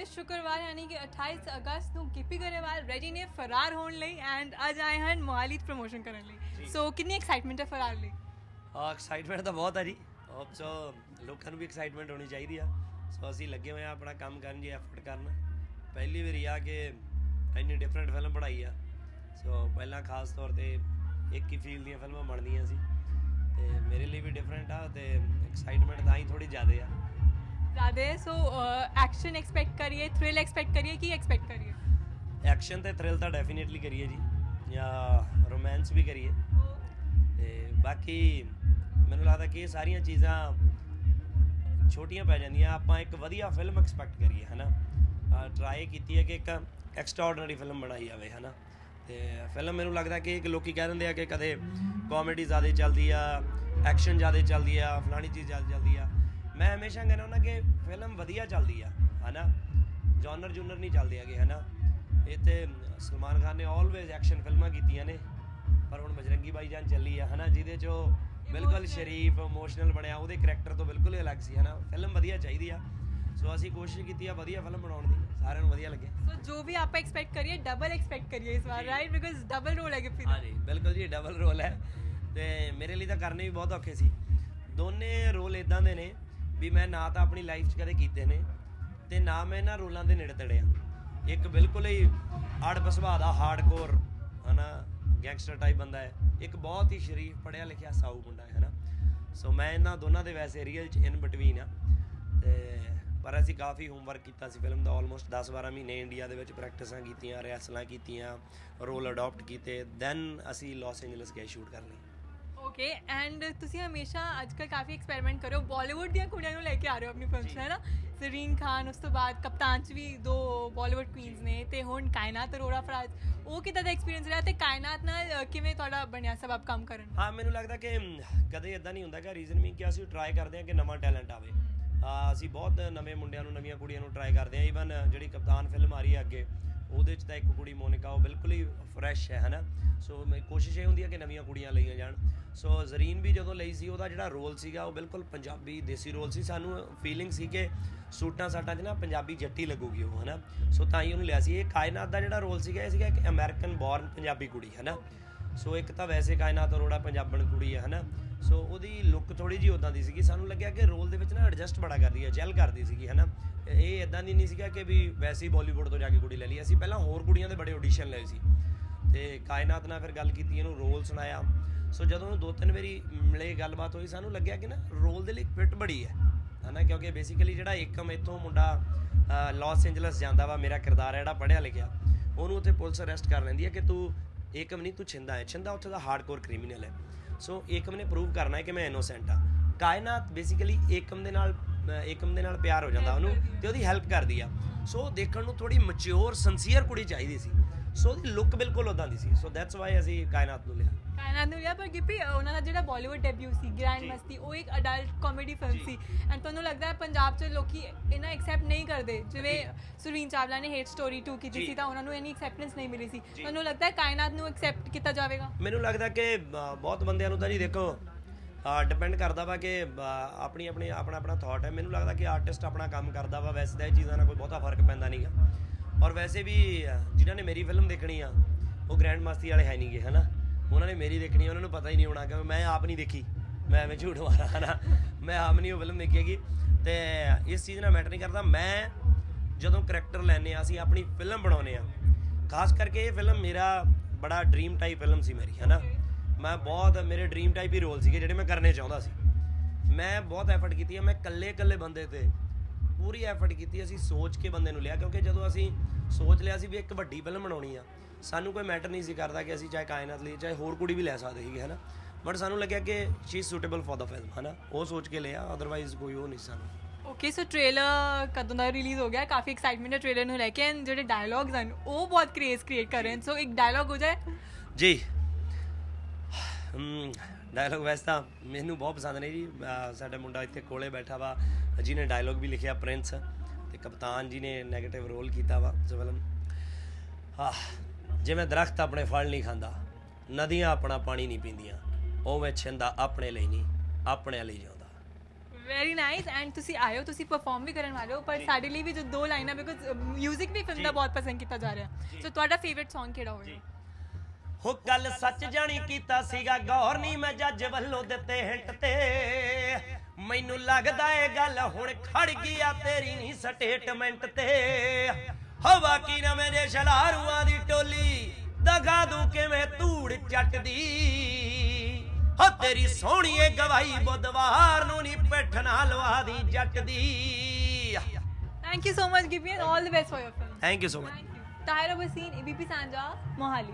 ਇਸ ਸ਼ੁੱਕਰਵਾਰ ਯਾਨੀ ਕਿ 28 ਅਗਸਤ ਨੂੰ ਗਿੱਪੀ ਗਰੇਵਾਲ ਰੈਡੀ ਨੇ ਫਰਾਰ ਹੋਣ ਲਈ ਐਂਡ ਅੱਜ ਆਏ ਹਨ ਮੋਹਾਲੀ ਪ੍ਰੋਮੋਸ਼ਨ ਕਰਨ ਲਈ। ਸੋ ਕਿੰਨੀ ਐਕਸਾਈਟਮੈਂਟ ਹੈ ਫਰਾਰ ਲਈ? ਆ ਐਕਸਾਈਟਮੈਂਟ ਤਾਂ ਬਹੁਤ ਹੈ ਜੀ। ਹੋਪ ਸੋ ਲੋਕਾਂ ਨੂੰ ਵੀ ਐਕਸਾਈਟਮੈਂਟ ਹੋਣੀ ਚਾਹੀਦੀ ਆ। ਸੋ ਅਸੀਂ ਲੱਗੇ ਹੋਏ ਆ ਆਪਣਾ ਕੰਮ ਕਰਨ ਜੀ ਐਫਰਟ ਕਰਨ। ਪਹਿਲੀ ਵਾਰੀ ਆ ਕਿ ਇੰਨੀ ਡਿਫਰੈਂਟ ਫਿਲਮ ਬਣਾਈ ਆ। ਸੋ ਪਹਿਲਾਂ ਖਾਸ ਤੌਰ ਤੇ ਇੱਕ ਹੀ ਫੀਲ ਦੀਆਂ ਫਿਲਮਾਂ ਬਣਦੀਆਂ ਸੀ। ਤੇ ਮੇਰੇ ਲਈ ਵੀ ਡਿਫਰੈਂਟ ਆ ਤੇ ਐਕਸਾਈਟਮੈਂਟ ਤਾਂ ਹੀ ਥੋੜੀ ਜ਼ਿਆਦਾ ਆ। ਜ਼ਿਆਦਾ ਸੋ ਐਕਸ਼ਨ ਐਕਸਪੈਕਟ ਕਰੀਏ ਥ੍ਰਿਲ ਐਕਸਪੈਕਟ ਕਰੀਏ ਕੀ ਐਕਸਪੈਕਟ ਕਰੀਏ ਐਕਸ਼ਨ ਤੇ ਥ੍ਰਿਲ ਤਾਂ ਡੈਫੀਨਿਟਲੀ ਕਰੀਏ ਜੀ। ਜਾਂ ਰੋਮਾਂਸ ਵੀ ਕਰੀਏ। ਤੇ ਬਾਕੀ ਮੈਨੂੰ ਲੱਗਦਾ ਕਿ ਇਹ ਸਾਰੀਆਂ ਚੀਜ਼ਾਂ ਛੋਟੀਆਂ ਪੈ ਜਾਂਦੀਆਂ। ਆਪਾਂ ਇੱਕ ਵਧੀਆ ਫਿਲਮ ਐਕਸਪੈਕਟ ਕਰੀਏ, ਹਨਾ? ਟਰਾਈ ਕੀਤੀ ਹੈ ਕਿ ਇੱਕ ਐਕਸਟਰਾਆਰਡੀਨਰੀ ਫਿਲਮ ਬਣਾਈ ਜਾਵੇ, ਹਨਾ? ਤੇ ਫਿਲਮ ਮੈਨੂੰ ਲੱਗਦਾ ਕਿ ਇੱਕ ਲੋਕੀ ਕਹਿ ਦਿੰਦੇ ਆ ਕਿ ਕਦੇ ਕਾਮੇਡੀ ਜ਼ਿਆਦਾ ਚੱਲਦੀ ਆ ਐਕਸ਼ਨ ਜ਼ਿਆਦਾ ਚੱਲਦੀ ਆ, ਫਲਾਣੀ ਚੀਜ਼ ਜ਼ਿਆਦਾ ਚੱਲਦੀ ਆ। ਮੈਂ ਹਮੇਸ਼ਾ ਕਹਿੰਦਾ ਹੁੰਦਾ ਕਿ ਫਿਲਮ ਵਧੀਆ ਚੱਲਦੀ ਆ ਹਨਾ? ਜਨਰ ਜੂਨਰ ਨਹੀਂ ਚੱਲਦੇ ਹੈਗੇ ਹਨਾ? ਇਹ ਤੇ ਸਲਮਾਨ ਖਾਨ ਨੇ ਆਲਵੇਜ਼ ਐਕਸ਼ਨ ਫਿਲਮਾਂ ਕੀਤੀਆਂ ਨੇ ਪਰ ਹੁਣ ਬਜਰੰਗੀ ਭਾਈਜਾਨ ਚੱਲੀ ਆ ਹਨਾ? ਜਿਹਦੇ ਚ ਉਹ ਬਿਲਕੁਲ ਸ਼ਰੀਫ ਇਮੋਸ਼ਨਲ ਬਣਿਆ ਉਹਦੇ ਕੈਰੈਕਟਰ ਤੋਂ ਬਿਲਕੁਲ ਹੀ ਅਲੱਗ ਸੀ ਹਨਾ? ਫਿਲਮ ਵਧੀਆ ਚਾਹੀਦੀ ਆ। ਸੋ ਅਸੀਂ ਕੋਸ਼ਿਸ਼ ਕੀਤੀ ਆ ਵਧੀਆ ਫਿਲਮ ਬਣਾਉਣ ਦੀ ਸਾਰਿਆਂ ਨੂੰ ਵਧੀਆ ਲੱਗੇ। ਸੋ ਜੋ ਵੀ ਆਪਾਂ ਐਕਸਪੈਕਟ ਕਰੀਏ ਡਬਲ ਐਕਸਪੈਕਟ ਕਰੀਏ ਇਸ ਵਾਰ ਰਾਈਟ ਬਿਕਾਜ਼ ਡਬਲ ਰੋਲ ਹੈ ਗਿੱਪੀ ਦਾ ਹਾਂਜੀ ਬਿਲਕੁਲ ਜੀ ਡਬਲ ਰੋਲ ਹੈ। ਤੇ ਮੇਰੇ ਲਈ ਤਾਂ ਕਰਨੇ ਵੀ ਬਹੁਤ ਔਖੇ ਸੀ। ਦੋਨੇ ਰੋਲ ਇਦਾਂ ਦੇ ਨੇ ਵੀ ਮੈਂ ਨਾ ਤਾਂ ਆਪਣੀ ਲਾਈਫ 'ਚ ਕਦੇ ਕੀਤੇ ਨੇ ਤੇ ਨਾ ਮੈਂ ਇਹਨਾਂ ਰੋਲਾਂ ਦੇ ਨੇੜੇ ਤੜਿਆ ਇੱਕ ਬਿਲਕੁਲ ਹੀ ਅੜਬ ਸੁਭਾਅ ਦਾ ਹਾਰਡਕੋਰ ਹਨਾ ਗੈਂਗਸਟਰ ਟਾਈਪ ਬੰਦਾ ਹੈ। ਇੱਕ ਬਹੁਤ ਹੀ ਸ਼ਰੀਫ ਪੜਿਆ ਲਿਖਿਆ ਸਾਊ ਮੁੰਡਾ ਹੈ, ਹਨਾ। ਸੋ ਮੈਂ ਇਹਨਾਂ ਦੋਨਾਂ ਦੇ ਵੈਸੇ ਰੀਅਲ 'ਚ ਇਨ ਬਿਟਵੀਨ ਆ। ਤੇ ਪਰ ਅਸੀਂ ਕਾਫੀ ਹੋਮਵਰਕ ਕੀਤਾ ਸੀ ਫਿਲਮ ਦਾ ਆਲਮੋਸਟ 10-12 ਮਹੀਨੇ ਇੰਡੀਆ ਦੇ ਵਿੱਚ ਪ੍ਰੈਕਟਿਸਾਂ ਕੀਤੀਆਂ ਰਿਹਰਸਲਾਂ ਕੀਤੀਆਂ ਰੋਲ ਅਡਾਪਟ ਕੀਤੇ। ਦੈਨ ਅਸੀਂ ਲਾਸ ਐਂਜਲਸ ਗਏ ਸ਼ੂਟ ਕਰਨ ਲਈ। ਓਕੇ ਐਂਡ ਤੁਸੀਂ ਹਮੇਸ਼ਾ ਅੱਜਕੱਲ ਕਾਫੀ ਐਕਸਪੈਰੀਮੈਂਟ ਕਰੋ ਬਾਲੀਵੁੱਡ ਦੀਆਂ ਕੁੜੀਆਂ ਨੂੰ ਲੈ ਕੇ ਆ ਰਹੇ ਹੋ ਆਪਣੀ ਫਿਲਮ 'ਚ ਹੈ ਨਾ? ਜ਼ਰੀਨ ਖਾਨ ਉਸ ਤੋਂ ਬਾਅਦ ਕਪਤਾਨ 'ਚ ਵੀ ਦੋ ਬਾਲੀਵੁੱਡ ਕੁਈਨਸ ਨੇ ਤੇ ਹੁਣ ਕਾਇਨਾਤ ਅਰੋੜਾ ਫਰਾਜ ਉਹ ਕਿਦਾਂ ਦਾ ਐਕਸਪੀਰੀਅੰਸ ਰਿਹਾ ਤੇ ਕਾਇਨਾਤ ਨਾਲ ਕਿਵੇਂ ਤੁਹਾਡਾ ਬਣਿਆ ਸਬਬ ਕੰਮ ਕਰਨ ਦਾ? ਹਾਂ ਮੈਨੂੰ ਲੱਗਦਾ ਕਿ ਕਦੇ ਇਦਾਂ ਨਹੀਂ ਹੁੰਦਾ ਕਿ ਰੀਜ਼ਨ ਵੀ ਕਿ ਅਸੀਂ ਟਰਾਈ ਕਰਦੇ ਹਾਂ ਕਿ ਨਵਾਂ ਟੈਲੈਂਟ ਆਵੇ। ਅਸੀਂ ਬਹੁਤ ਨਵੇਂ ਮੁੰਡਿਆਂ ਨੂੰ ਨਵੀਆਂ ਕੁੜੀਆਂ ਨੂੰ ਟਰਾਈ ਕਰਦੇ ਹਾਂ। ਈਵਨ ਜਿਹੜੀ ਕਪਤਾਨ ਫਿਲਮ ਆ ਰਹੀ ਹੈ ਅੱਗੇ ਉਹਦੇ ਚ ਤਾਂ ਇੱਕ ਕੁੜੀ ਮੋਨਿਕਾ, ਉਹ ਬਿਲਕੁਲ ਹੀ ਫਰੈਸ਼ ਹੈ, ਹਨਾ? ਸੋ ਮੇਰੀ ਕੋਸ਼ਿਸ਼ ਇਹ ਹੁੰਦੀ ਹੈ ਕਿ ਨਵੀਆਂ ਕੁੜੀਆਂ ਲਈਆਂ ਜਾਣ। ਸੋ ਜ਼ਰੀਨ ਵੀ ਜਦੋਂ ਲਈ ਸੀ, ਉਹਦਾ ਜਿਹੜਾ ਰੋਲ ਸੀਗਾ, ਉਹ ਬਿਲਕੁਲ ਪੰਜਾਬੀ ਦੇਸੀ ਰੋਲ ਸੀ। ਸਾਨੂੰ ਫੀਲਿੰਗ ਸੀ ਕਿ ਸੂਟਾਂ ਸਾਟਾਂ 'ਚ ਨਾ ਪੰਜਾਬੀ ਜੱਟੀ ਲੱਗੂਗੀ ਉਹ, ਹਨਾ? ਸੋ ਤਾਂ ਹੀ ਉਹਨੂੰ ਲਿਆ ਸੀ। ਇਹ ਕਾਇਨਾਤ ਦਾ ਜਿਹੜਾ ਰੋਲ ਸੀਗਾ, ਇਹ ਸੀਗਾ ਇੱਕ ਅਮਰੀਕਨ ਬੋਰਨ ਪੰਜਾਬੀ ਕੁੜੀ, ਹਨਾ? ਸੋ ਇੱਕ ਤਾਂ ਵੈਸੇ ਕਾਇਨਾਤ ਅਰੋੜਾ ਪੰਜਾਬਣ ਕੁੜੀ ਹੈ ਹਨਾ? ਸੋ ਉਹਦੀ ਲੁੱਕ ਥੋੜੀ ਜੀ ਉਦਾਂ ਦੀ ਸੀਗੀ। ਸਾਨੂੰ ਲੱਗਿਆ ਕਿ ਰੋਲ ਦੇ ਵਿੱਚ ਨਾ ਐਡਜਸਟ ਬੜਾ ਕਰਦੀ ਹੈ ਜੈਲ ਕਰਦੀ ਸੀਗੀ, ਹਨਾ? ਇਹ ਇਦਾਂ ਦੀ ਨਹੀਂ ਸੀਗਾ ਕਿ ਵੀ ਵੈਸੇ ਹੀ ਬਾਲੀਵੁੱਡ ਤੋਂ ਜਾ ਕੇ ਕੁੜੀ ਲੈ ਲਈ। ਅਸੀਂ ਪਹਿਲਾਂ ਹੋਰ ਕੁੜੀਆਂ ਦੇ ਬੜੇ ਆਡੀਸ਼ਨ ਲਏ ਸੀ। ਤੇ ਕਾਇਨਾਤ ਨਾਲ ਫਿਰ ਗੱਲ ਕੀਤੀ, ਇਹਨੂੰ ਰੋਲ ਸੁਣਾਇਆ। ਸੋ ਜਦੋਂ ਦੋ ਤਿੰਨ ਵਾਰੀ ਮਿਲੇ, ਗੱਲਬਾਤ ਹੋਈ, ਸਾਨੂੰ ਲੱਗਿਆ ਕਿ ਨਾ ਰੋਲ ਦੇ ਲਈ ਫਿੱਟ ਬੜੀ ਹੈ। ਹਨਾ, ਕਿਉਂਕਿ ਬੇਸਿਕਲੀ ਜਿਹੜਾ ਏਕਮ ਇੱਥੋਂ ਮੁੰਡਾ ਲਾਸ ਐਂਜਲਸ ਜਾਂਦਾ ਵਾ, ਮੇਰਾ ਕਿਰਦਾਰ ਹੈ ਜਿਹੜਾ ਪੜ੍ਹਿਆ ਲਿਖਿਆ, ਉਹਨੂੰ ਉੱਥੇ ਪੁਲਿਸ ਅਰੈਸਟ ਕਰ ਲੈਂਦੀ ਹੈ ਕਿ ਤੂੰ ਏਕਮ ਨਹੀਂ ਤੂੰ ਛਿੰਦਾ ਹੈ। ਛਿੰਦਾ ਉੱਥੇ ਦਾ ਹਾਰਡਕੋਰ ਕ੍ਰਿਮੀਨਲ ਹੈ। ਸੋ ਏਕਮ ਨੇ ਪ੍ਰੂਵ ਕਰਨਾ ਹੈ ਕਿ ਮੈਂ ਇਨੋਸੈਂਟ ਆ ਕਾਇਨਾਤ ਬੇਸਿਕਲੀ ਏਕਮ ਦੇ ਨਾਲ ਏਕਮ ਦੇ ਨਾਲ ਪਿਆਰ ਹੋ ਜਾਂਦਾ ਉਹਨੂੰ ਤੇ ਉਹਦੀ ਹੈਲਪ ਕਰਦੀ ਆ। ਸੋ ਦੇਖਣ ਨੂੰ ਥੋੜੀ ਮੈਚੁਰ ਸਿੰਸੀਅਰ ਕੁੜੀ ਚਾਹੀਦੀ ਸੀ। ਸੋ ਉਹਦੀ ਲੁੱਕ ਬਿਲਕੁਲ ਉਦਾਂ ਦੀ ਸੀ। ਸੋ ਦੈਟਸ ਵਾਈ ਅਸੀਂ ਕਾਇਨਾਤ ਨੂੰ ਲਿਆ। ਕਾਇਨਾਤ ਨੂੰ ਲਿਆ ਪਰ ਗਿੱਪੀ ਉਹਨਾਂ ਦਾ ਜਿਹੜਾ ਬਾਲੀਵੁੱਡ ਡੈਬਿਊ ਸੀ ਗ੍ਰੈਂਡ। ਮਸਤੀ ਉਹ ਇੱਕ ਅਡਲਟ ਕਾਮੇਡੀ ਫਿਲਮ। ਸੀ। ਐਂਡ ਤੁਹਾਨੂੰ ਲੱਗਦਾ ਹੈ ਪੰਜਾਬ 'ਚ ਲੋਕੀ ਇਹਨਾਂ ਐਕਸੈਪਟ ਨਹੀਂ ਕਰਦੇ? ਜਿਵੇਂ ਸੁਰੀਨ ਚਾਵਲਾ ਨੇ ਹੇਟ ਸਟੋਰੀ 2 ਕੀਤੀ। ਸੀ ਤਾਂ ਉਹਨਾਂ ਨੂੰ ਇੰਨੀ ਐਕਸੈਪਟੈਂਸ ਨਹੀਂ ਮਿਲੀ ਸੀ। ਤੁਹਾਨੂੰ ਲੱਗਦਾ ਹੈ ਕਾਇਨਾਤ ਨੂੰ ਐਕਸੈਪਟ ਕੀਤਾ ਜਾਵੇਗਾ? ਮੈਨੂੰ ਲੱਗਦਾ ਕਿ ਬਹੁਤ ਬੰਦਿਆਂ ਨੂੰ ਤਾਂ ਜੀ ਦੇਖੋ। ਡਿਪੈਂਡ ਕਰਦਾ ਵਾ ਕਿ ਆਪਣੀ ਆਪਣੀ ਆਪਣਾ ਆਪਣਾ ਥਾਟ ਹੈ। ਮੈਨੂੰ ਲੱਗਦਾ ਕਿ ਆਰਟਿਸਟ ਆਪਣਾ ਕੰਮ ਕਰਦਾ ਵਾ ਵੈਸੇ ਤਾਂ ਇਹ ਚੀਜ਼ਾਂ ਨਾਲ ਕੋਈ ਬਹੁਤਾ ਫ਼ਰਕ ਪੈਂਦਾ ਨਹੀਂਗਾ ਔਰ ਵੈਸੇ ਵੀ ਜਿਨ੍ਹਾਂ ਨੇ ਮੇਰੀ ਫਿਲਮ ਦੇਖਣੀ ਆ ਉਹ ਗ੍ਰੈਂਡ ਮਾਸਤੀ ਵਾਲੇ ਹੈ ਨਹੀਂਗੇ ਹਨਾ? ਉਹਨਾਂ ਨੇ ਮੇਰੀ ਦੇਖਣੀ ਆ, ਉਹਨਾਂ ਨੂੰ ਪਤਾ ਹੀ ਨਹੀਂ ਹੋਣਾ ਕਿ ਮੈਂ ਆਪ ਨਹੀਂ ਦੇਖੀ। ਮੈਂ ਐਵੇਂ ਝੂਠ ਮਾਰਾਂ ਹਨਾ? ਮੈਂ ਆਪ ਨਹੀਂ ਉਹ ਫਿਲਮ ਦੇਖੀ ਹੈਗੀ ਤੇ ਇਸ ਚੀਜ਼ ਨਾਲ ਮੈਟਰ ਨਹੀਂ ਕਰਦਾ। ਮੈਂ ਜਦੋਂ ਕਰੈਕਟਰ ਲੈਨੇ ਆ ਅਸੀਂ ਆਪਣੀ ਫਿਲਮ ਬਣਾਉਨੇ ਆ। ਖਾਸ ਕਰਕੇ ਇਹ ਫਿਲਮ ਮੇਰਾ ਬੜਾ ਡ੍ਰੀਮ ਟਾਈਪ ਫਿਲਮ ਸੀ ਮੇਰੀ ਹਨਾ? ਮੈਂ ਬਹੁਤ ਮੇਰੇ ਡ੍ਰੀਮ ਟਾਈਪ ਹੀ ਰੋਲ ਸੀਗੇ ਜਿਹੜੇ ਮੈਂ ਕਰਨੇ ਚਾਹੁੰਦਾ ਸੀ। ਮੈਂ ਬਹੁਤ ਐਫਰਟ ਕੀਤੀ ਹੈ ਮੈਂ ਇਕੱਲੇ ਇਕੱਲੇ ਬੰਦੇ ਤੇ ਪੂਰੀ ਐਫਰਟ ਕੀਤੀ ਅਸੀਂ ਸੋਚ ਕੇ ਬੰਦੇ ਨੂੰ ਲਿਆ ਕਿਉਂਕਿ ਜਦੋਂ ਅਸੀਂ ਸੋਚ ਲਿਆ ਸੀ ਵੀ ਇੱਕ ਵੱਡੀ ਫਿਲਮ ਬਣਾਉਣੀ ਆ ਸਾਨੂੰ ਕੋਈ ਮੈਟਰ ਨਹੀਂ ਸੀ ਕਰਦਾ ਕਿ ਅਸੀਂ ਚਾਹੇ ਕਾਇਨਾਤ ਲਈ ਚਾਹੇ ਹੋਰ ਕੁੜੀ ਵੀ ਲੈ ਸਕਦੇ ਸੀਗੇ ਹਨਾ? ਬਟ ਸਾਨੂੰ ਲੱਗਿਆ ਕਿ she is suitable for the film ਹਨਾ? ਉਹ ਸੋਚ ਕੇ ਲਿਆ ਅਦਰਵਾਈਜ਼ ਕੋਈ ਉਹ ਨਹੀਂ ਸਾਨੂੰ। ਓਕੇ ਸੋ ਟ੍ਰੇਲਰ ਕਦੋਂ ਦਾ ਰਿਲੀਜ਼ ਹੋ ਗਿਆ? ਕਾਫੀ ਐਕਸਾਈਟਮੈਂਟ ਹੈ ਟ੍ਰੇਲਰ ਨੂੰ ਲੈ ਕੇ ਐਂਡ ਜਿਹੜੇ ਡਾਇਲੌਗਸ ਹਨ ਉਹ ਬਹੁਤ ਕ੍ਰੇਜ਼ ਕ੍ਰੀਏਟ ਕਰ ਰਹੇ ਹਨ। ਸੋ ਇੱਕ ਡਾਇਲੌਗ ਹੋ ਜਾਏ। ਜੀ। ਡਾਇਲੋਗ ਵੈਸੇ ਤਾਂ ਮੈਨੂੰ ਬਹੁਤ ਪਸੰਦ ਨੇ ਜੀ। ਸਾਡਾ ਮੁੰਡਾ ਇੱਥੇ ਕੋਲੇ ਬੈਠਾ ਵਾ। ਜਿਹਨੇ ਡਾਇਲੋਗ ਵੀ ਲਿਖਿਆ ਪ੍ਰਿੰਸ ਤੇ ਕਪਤਾਨ ਜੀ ਨੇ ਨੈਗੇਟਿਵ ਰੋਲ ਕੀਤਾ ਵਾ ਜ਼ਵਲਨ। ਆਹ ਜਿਵੇਂ ਦਰਖਤ ਆਪਣੇ ਫਲ ਨਹੀਂ ਖਾਂਦਾ ਨਦੀਆਂ ਆਪਣਾ ਪਾਣੀ ਨਹੀਂ ਪੀਂਦੀਆਂ ਉਹ ਮੈਂ ਛਿੰਦਾ ਆਪਣੇ ਲਈ ਨਹੀਂ ਆਪਣੇ ਲਈ ਜਾਂਦਾ ਵੈਰੀ ਨਾਈਸ ਐਂਡ ਤੁਸੀਂ ਆਇਓ ਤੁਸੀਂ ਪਰਫਾਰਮ ਵੀ ਕਰਨ ਵਾਲੇ ਹੋ ਪਰ ਸਾਡੇ ਲਈ ਵੀ ਜੋ ਦੋ ਲਾਈਨਾਂ ਬਿਕੋਜ਼ 뮤직 ਵੀ ਫਿਲਮ ਦਾ ਬਹੁਤ ਪਸੰਦ ਕੀਤਾ ਜਾ ਰਿਹਾ। ਸੋ ਤੁਹਾਡਾ ਫੇਵਰਿਟ Song ਕਿਹੜਾ ਹੋਵੇਗਾ? ਹੋ ਗੱਲ ਸੱਚ ਜਾਣੀ ਕੀਤਾ ਸੀਗਾ ਗੌਰ ਨਹੀਂ ਮੈਂ ਜੱਜ ਵੱਲੋਂ ਦਿੱਤੇ ਹਿੰਟ ਤੇ। ਮੈਨੂੰ ਲੱਗਦਾ ਇਹ ਗੱਲ ਹੁਣ ਖੜ ਗਈ ਆ ਤੇਰੀ ਨਹੀਂ ਸਟੇਟਮੈਂਟ ਤੇ। ਹੋ ਬਾਕੀ ਨਾ ਮੇਰੇ ਸ਼ਲਾਰੂਆਂ ਦੀ ਟੋਲੀ ਦਗਾ ਦੂੰ ਕਿਵੇਂ ਧੂੜ ਚੱਟਦੀ। ਹੋ ਤੇਰੀ ਸੋਹਣੀਏ ਗਵਾਹੀ ਬੁੱਧਵਾਰ ਨੂੰ ਨਹੀਂ ਪਿੱਠ ਨਾ ਲਵਾ ਦੀ ਜੱਟ ਦੀ thank you so much give me all the best for your thank you so much ਤਾਇਰਾ ਬਸੀਨ ਏਬੀਪੀ ਸਾਂਝਾ ਮੋਹਾਲੀ